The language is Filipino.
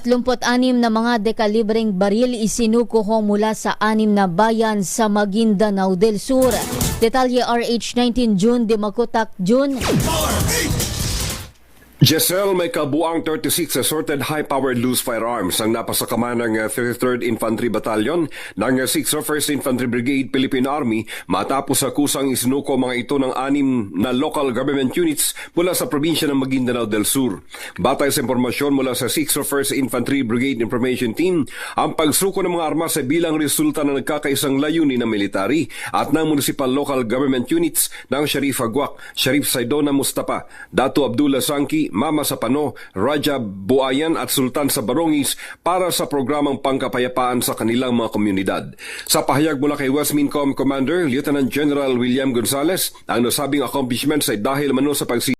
36 na mga dekalibreng baril isinuko mula sa anim na bayan sa Maguindanao del Sur. Detalye RH19 June de Makutak June. Giselle may kabuang 36 assorted high-powered loose firearms ang napasakaman ng uh, 33rd Infantry Battalion ng uh, 6th First Infantry Brigade Philippine Army matapos sa kusang isinuko mga ito ng anim na local government units mula sa probinsya ng Maguindanao del Sur. Batay sa impormasyon mula sa 6th First Infantry Brigade Information Team, ang pagsuko ng mga armas ay bilang resulta ng nagkakaisang layunin ng military at ng municipal local government units ng Sharif Agwak, Sharif Saidona Mustafa, Dato Abdullah Sangki, Mama Sapano, Raja Buayan at Sultan sa Barongis para sa programang pangkapayapaan sa kanilang mga komunidad. Sa pahayag mula kay Westmincom Commander Lieutenant General William Gonzales, ang nasabing accomplishments ay dahil mano sa pagsi